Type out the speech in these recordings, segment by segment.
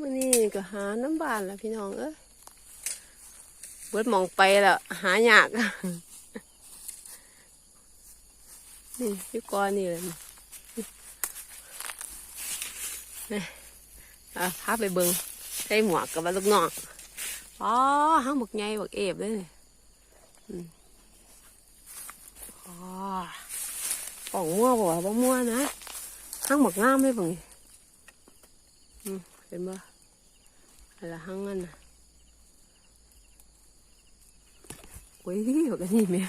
มื่อนี้ก็หาน้ำบานแล้วพี่น้องเอ้ยเบิดมองไปแล้วหายาก นี่พี่กรนี่เลยนี่นี่อะพาไปเบิงใส่หมวกกับว่าลูกน้องอ๋อห้างบักไงบักเอฟเลยนี่อืมอ๋อป่องมั่วบ่วะบ่มั่วนะห้างบักงามเลยบ่งนี่อืม เห็นบ่อะไรห้างนั่นน่ะโอ้ยบักอันนี้แม่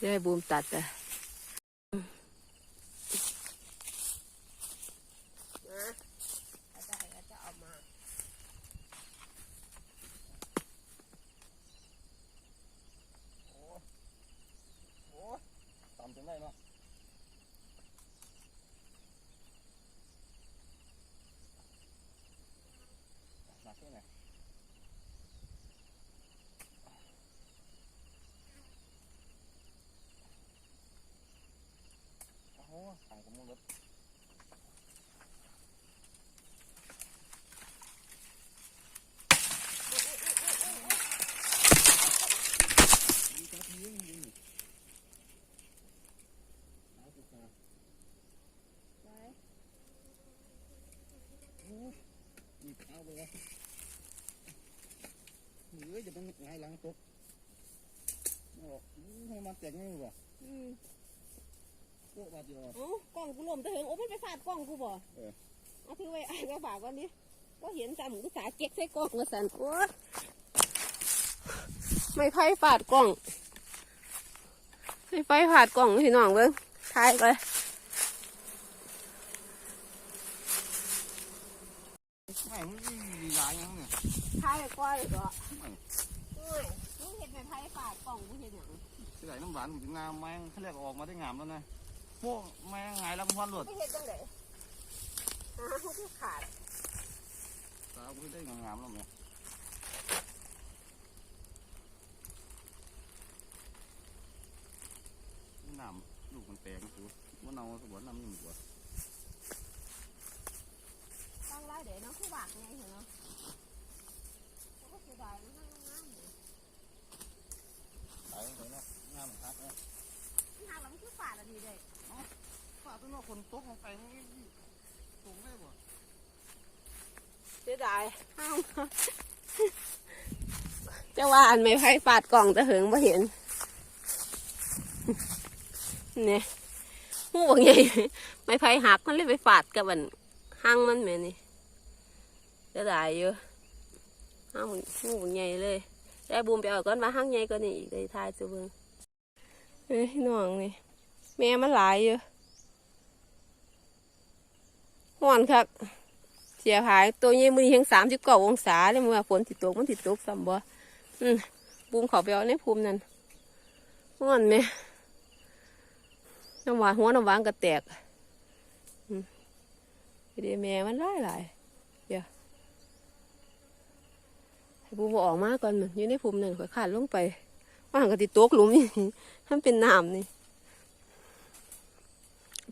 ได้บูมตัดอะตามจนได้เนาะหนักแค่ไหนโอ้โหห่างกับมือรถดีจังดีจังดีเอาสิครับ อีก เอาไปเลยเฮ้ยจะเป็นไงหลังตกไม่ออกให้มันแตกง่ายกว่าอืมโคตรบาดเดียวเอ้ากล้องกูลมจะเห็นโอ้มันไปฟาดกล้องกูบ่เออ เอาถือไว้ไอ้กระบาก่อนดิก็เห็นจำกูสาเก๊กใส่กล้องมาสันโอ้ยไม่ไพ่ฝาดกล่อง ไม่ไฟาดกล่องพี่น้องเบิ้งทายไปไม่มันมีหลายอย่างเนี่ย ทายก้อยก็ ไม่ โอ้ยมึงเห็นไปไพ่ฟาดกล้องมึงเห็นหยัง ที่ไหนน้ำหวานมันถึงงามแมง เขาเรียกออกมาได้งามแล้วนะพวกแมงไงลำพันหลุดไม่เห็นจังไดอ่าเขาที่ขาดตาไม่ได้งามๆแล้วเนี่ยน้ำลูกมันแตกนะสูว่าเนาสวนน้ำนี่กว่าตั้งไรเดี๋ยวน้องคือหวากไงเหรอเนาะเขาก็เสียดายนะนั่งงามๆอยู่ ไปเลยนะงามครับนะ นี่หาแล้วมันคือฟาดอันนี้เลย ป้าต้ นว่าคนตกลงไปนี่สูงได้บ่เสียดายห้ามจะว่าอันไม่ไพ่ฝาดกล่องแต่เหิงมาเห็นเนี่ยหูบอกไงไม่ไพ่หักมันเลยไปฝาดกับอันห้างมันแม่นี่เสียดายเยอะห้างหูบอกไงเลยได้บูมไปเอาก้อนมาห้างไงก็นี่อีกได้ทายจะเบิ่งเฮ้ยน้องนี่แม่มันหลายเยอะ ห่อนคักเสียหายตัวนี้มือยังสามสิบเก้าองศาเลยเมื่อฝนติดตกมันติดตกซ้ำบ่อืมบูมเขาไปเอาในภูมินั่นห่อนไหมน้ำหวานหัวน้ำหวานก็แตกอืมเดี๋ยวแม่มันหลายหลายเดี๋ยวให้บูมอออกมาก่อนมันอยู่ในภูมินั่นค่อยขาดลงไปว่าหันก็ติดตกหลุมนี่มันเป็นน้ำนี่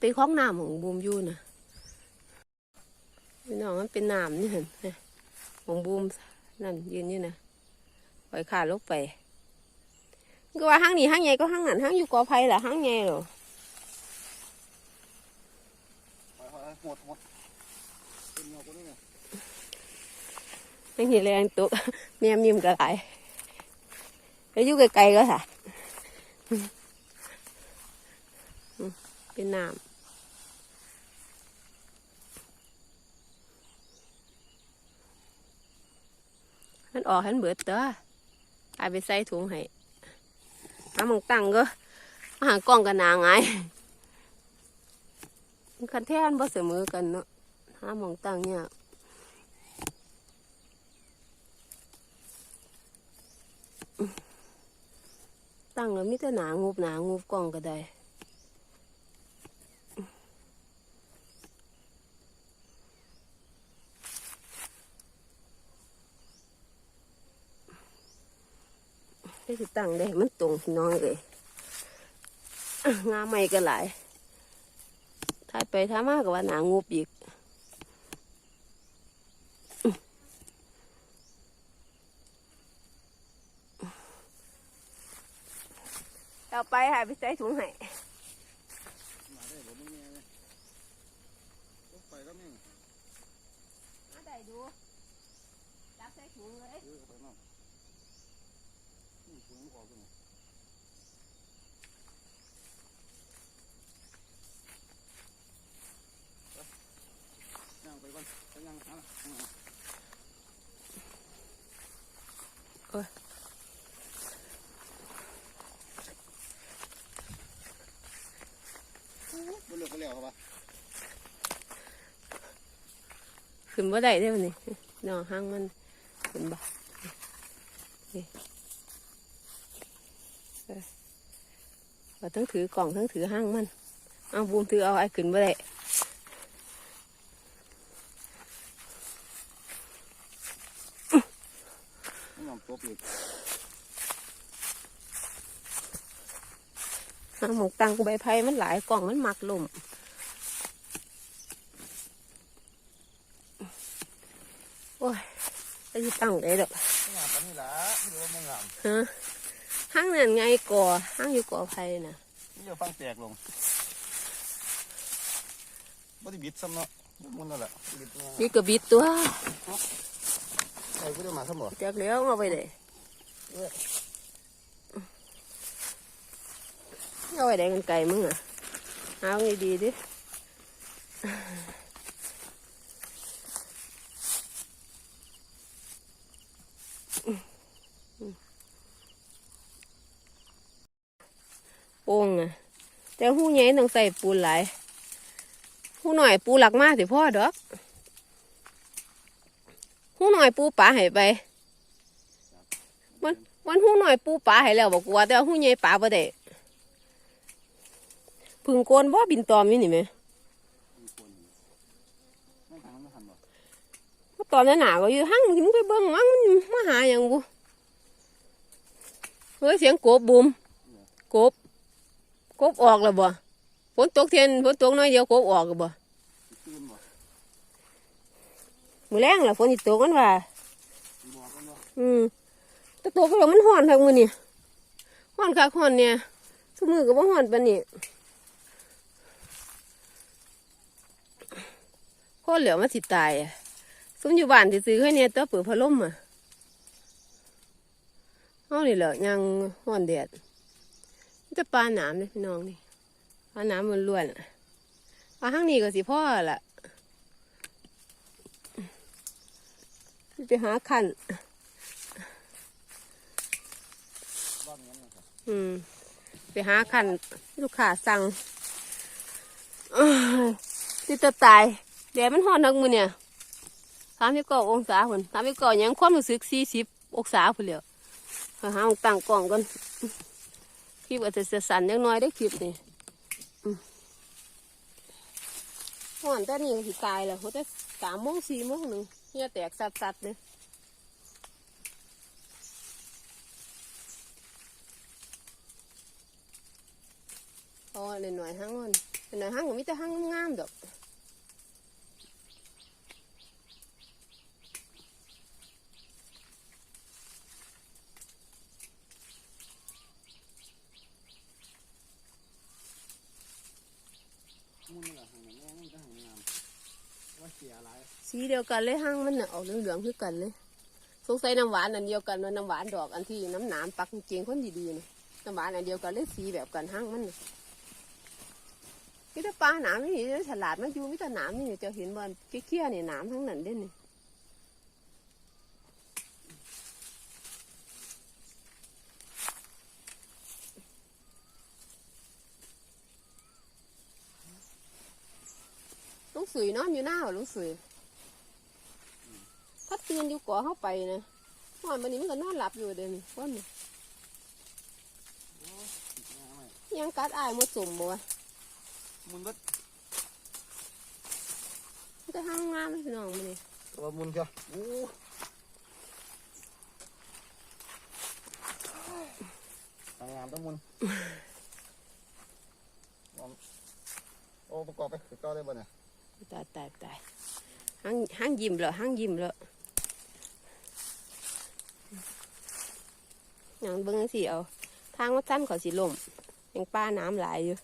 เป็นคลองน้ำของบูมอยู่นะ พี่น้องมันเป็นน้ำนี่เห็นไหมของบูมนั่นยืนอยู่นะปล่อยขาดลงไปก็ว่าห้างนี้ห้างใหญ่ก็ห้างนั้นห้างอยู่กอไผ่ละห้างใหญ่หรอไมดหมดเป็นเงาตัวนี้เนี่ยห้างนี้แรงตุกแม่มิมกระไรแล้วอยู่ไกลๆก็ค่ะอืมเป็นน้ำ มันออกหันเบิดเตัวเอาไปใส่ถุงให้เอามองตั้งก็มาหากล้องกันนาไงายมันคันแท่นบ่เสมอกันเนาะหามองตั้งเนี่ยตั้งแล้วมีแต่หนางุบหนางุบกล้องก็ได้ ได้สิตั้งได้มันตรงน้องเลยงาใหม่ก็หลายถ่ายไปถ้ามากกว่าหนางูปีกต่อไปหายไปใส่ถุงให้ได้ดูรับใส่ถุงเลย เออไปนอกนี่ถุงออกกันนี่ไปย่างไปก่อนไปย่างหาละย่างหา บ่เลิกก็แล้วครับว่า ขึ้นบ่ได้ได้อมันนี่น้องห้างมันขึ้นบ่ เราทั้งถือกล่องทั้งถือห้างมัน เอาบูมถือเอาไอ้ขึ้นบ่ได้ไม่ยอมตกอีกห้างหมกตังใบไผ่มันหลายกล่องมันหมักลมโอ้ยไอ้ที่ตั้งได้ดอกไม่งามปานนี้ล่ะไม่รู้ว่ามันงามฮะ ห้างนั่นไงก่อห้างอยู่ก่อไผ่น่ะนี่เดี๋ยวฟังแตกลงบ่ได้บิดซ้ำเนาะมันนั่นแหละบิดเนี่ยมีกระบิดตัวใครก็ได้มาซ้ำบ่จากแล้วเอาไปเลยเอาไปได้กันไก่มึงอะเอาดีๆดิ โป่งอะ แต่หูใหญ่ต้องใส่ปูนหลายหูหน่อยปูหลักมากสิพ่อดอกหูหน่อยปูป่าใหายไปวันวันหูหน่อยปูป่าให้แล้วบอกว่าแต่หูใหญ่ป่าบ่ได้พึ่งโกนบ่บินตอมนี่นี่แหม่ไม่ทางไม่ทันบ่ว่าตอนนั้นหนาก็อยู่หั่งมึงไปเบิ่งมั้งมันมาหาหยังบุเฮ้ยเสียงกบบุมกบ กบออกแล้วบ่ฝนตกเทียนฝนตกน้อยเดียวกบออกละบ่มือแรงล่ะฝนสิตกกันว่าบอกกันบ่อืมแตะตกก็แล้วมันฮ้อนคักมือนี้ฮ้อนคักฮ้อนเนี่ยซุมื้อก็บ่ฮ้อนปานนี้คนเหลือมาสิตายอะซุมอยู่บ้านสิซื้อแค่เนี้ตัวเปิดพัดลมอะเฮานี่แหละยังฮ้อนแดด มีแต่ปลาหนามเด้พี่น้องนี่ปลาหนามมันล้วนๆปลาข้างนี้ก็สิพ่อละไปหาขันอืม ไปหาขันลูกค้าสั่งติดจะตายแดดมันฮ้อนทักมือเนี่ยสามสิบเก้าองศาพุ่นสามสิบเก้ายังความรู้สึกสี่สิบองศาพุ่นแล้วหาหาของตั้งกล่องกัน คลิปอาจจะสั่นเล็กน้อยได้คลิปนี่อ่อนแต่นี่สิตายแล้วเขาจะสามโมงสี่โมงหนึ่งเนี่ยแตกสัดๆเลยอ๋อหน่อยๆห้างอ่อนหน่อยห้างก็มีแต่ห้างงามๆดอก มุ่นนี่แหละทางนั้นแม่งก็ทางงามว่า เสียอะไรสีเดียวกันเลยห้างมันน่ะออกเหลืองๆคือกันเลยสงสัยน้ำหวานอันเดียวกันว่าน้ำหวานดอกอันที่น้ำหนามปักจริงๆคนดีๆนะน้ำหวานอันเดียวกันเลยสีแบบกันห้างมันน่ถ้าปลาหนามนี่ฉลาดมาอยู่มิตรหนามนี่จะเห็นบอลเกี้ยๆนี่หนามทั้งนั้นเด่นี่ งสุยนอนอยู่หน้าเหรอลุงสุยถ้าตื่นอยู่ก่อเข้าไปนะนอนวันนี้มันก็นอนหลับอยู่เดี๋ยวนี้วันนี้ยังกัดอายหมดสมบ่วะมุนเบิดมันจะห้างงามเลยพี่น้องมันนี่ตัวมุนเชียวโอ้ทางงามต้องมุนโอ้ประกอบไปคือเก้าได้บ่เนี่ย ตายตายตายห้างห้างยิ้มแล้วห้างยิ้มแล้วอย่างเบิ้งสิเอาทางมาสั้นขอสิลมยังป้าน้ำหลายอยู่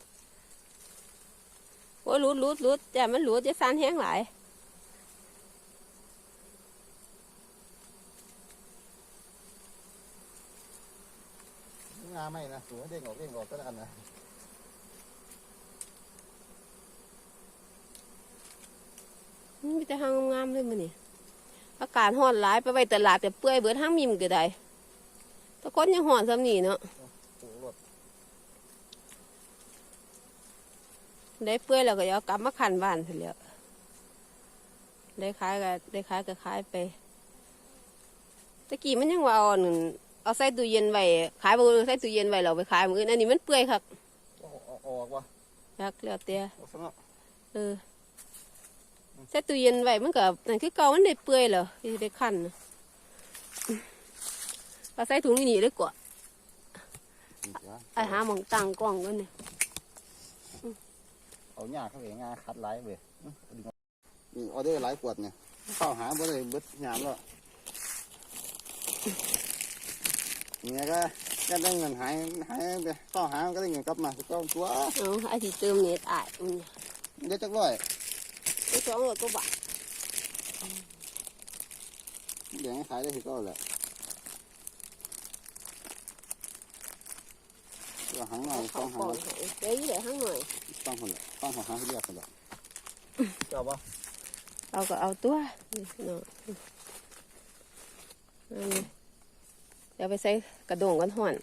โอ้ยหลุดหลุดหลุดอย่มันหลุดจะซันแห้งหลายงาไม่นะสูงเด้งออกเด้งออกก็แล้วกันนะ มี แต่หางงามๆเลยมันนี่อากาศร้อนหลายไปไว้ตลาดแต่เปื่อยเบิดห้างมิมก็ได้แตะคนยังห่อนซ้ำนี่เนาะสูงรถได้เปื่อยแล้วก็อย่าเอากลับมาขันบ้านเถอะแล้วได้ขายก็ได้ขายก็ขายไปตะกี้มันยังว่าเอาอันนั้นเอาใส่ตู้เย็นไว้ขายบ่ใส่ตู้เย็นไว้เราไปขายมื้ออื่นอันนี้มันเปื่อยคักออกออกออกวะจักแล้วแต่ออกซะเนาะเออ ใส่ตู้เย็นไว้มันก็นั่นคือเก่ามันได้เปื่อยแล้วที่ได้ขันน่ะเอาใส่ถุงนี่เลยกว่าไอ้หาหมองตังกล้องกันเนี่ยเอาหญ้าเข้าไปงาคัดหลายเว้ยอื้อเอาดึงเอานี่ออเดอร์หลายขวดเนี่ยเข้าหาบ่ได้เบิดยามแล้วเนี่ยก็ก็ได้เงินหายหายไปเข้าหาก็ได้เงินกลับมาก็ตัวเอาไอ้ที่เติมเน็ตอ่ายมันเนี่ยเดี๋ยวจักร้อย ไปสองร้อยกว่าบาทเดี๋ยวให้ขายได้ที่ก็แหละตัวหางหน่อยเขาต้องหาก่อนให้เดี๋ยวยี่เดี๋ยวห้างหน่อยต้องคนละต้องหาหาให้เรียกคนละเจ้าปะเอาก็เอาตัวนี่เนาะอันนี้เดี๋ยวไปใส่กระดงกันห่อน